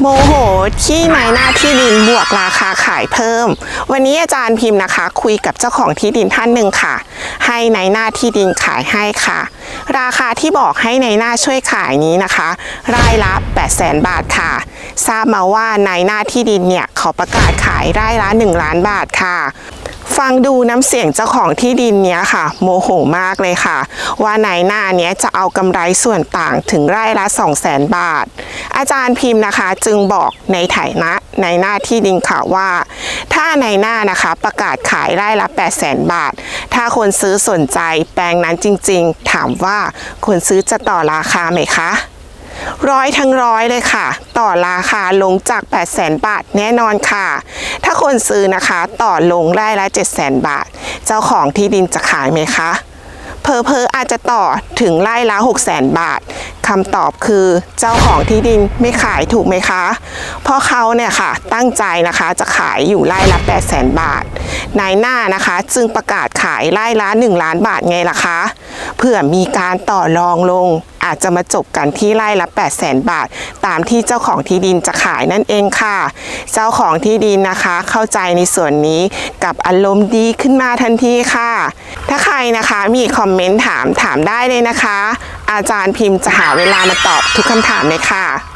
โมโหที่นายหน้าที่ดินบวกราคาขายเพิ่ม วันนี้อาจารย์พิมพ์นะคะ คุยกับเจ้าของที่ดินท่านหนึ่งค่ะ ให้นายหน้าที่ดินขายให้ค่ะ ราคาที่บอกให้นายหน้าช่วยขายนี้นะคะรายละ8 0 0 0 0 0บาทค่ะ ทราบมาว่านายหน้าที่ดินเนี่ยเขาประกาศขายรายละ 1 ล้านบาทค่ะ ฟังดูน้ำเสียงเจ้าของที่ดินเนี้ยค่ะ โมโหมากเลยค่ะ ว่านายหน้าเนี้ยจะเอากำไรส่วนต่างถึงไร่ละ 2 0 0 0 0 0บาท อาจารย์พิมพ์นะคะ จึงบอกในไถนะในหน้าที่ดินค่ะว่า ถ้าในหน้านะคะประกาศขายไร่ละ 8 0 0 0 0 0บาท ถ้าคนซื้อสนใจแปลงนั้นจริงๆ ถามว่าคนซื้อจะต่อราคาไหมคะ ร้อยทั้งร้อยเลยค่ะ ต่อราคาลงจาก 8 0 0 0 0 0 บาทแน่นอนค่ะ ถ้าคนซื้อนะคะต่อลงไร่ละ7 0 0 0 0 0 บาท เจ้าของที่ดินจะขายไหมคะเพอเพออาจจะต่อถึงไร่ละ6 0 0 0 0 0 บาทคำตอบคือเจ้าของที่ดินไม่ขายถูกไหมคะ เพราะเขาเนี่ยค่ะตั้งใจนะคะจะขายอยู่ไร่ละ 8 0 0 0 0 0 บาท นายหน้านะคะจึงประกาศขายไร่ละ 1 ล้านบาทไงล่ะคะ เพื่อมีการต่อรองลง อาจจะมาจบกันที่ไร่ละ8 0 0 0 0 0 บาท ตามที่เจ้าของที่ดินจะขายนั่นเองค่ะ เจ้าของที่ดินนะคะเข้าใจในส่วนนี้กับอารมณ์ดีขึ้นมาทันทีค่ะ ถ้าใครนะคะมีคอมเมนต์ถามถามได้เลยนะคะ อาจารย์พิมพ์จะหาเวลามาตอบทุกคำถามเลยค่ะ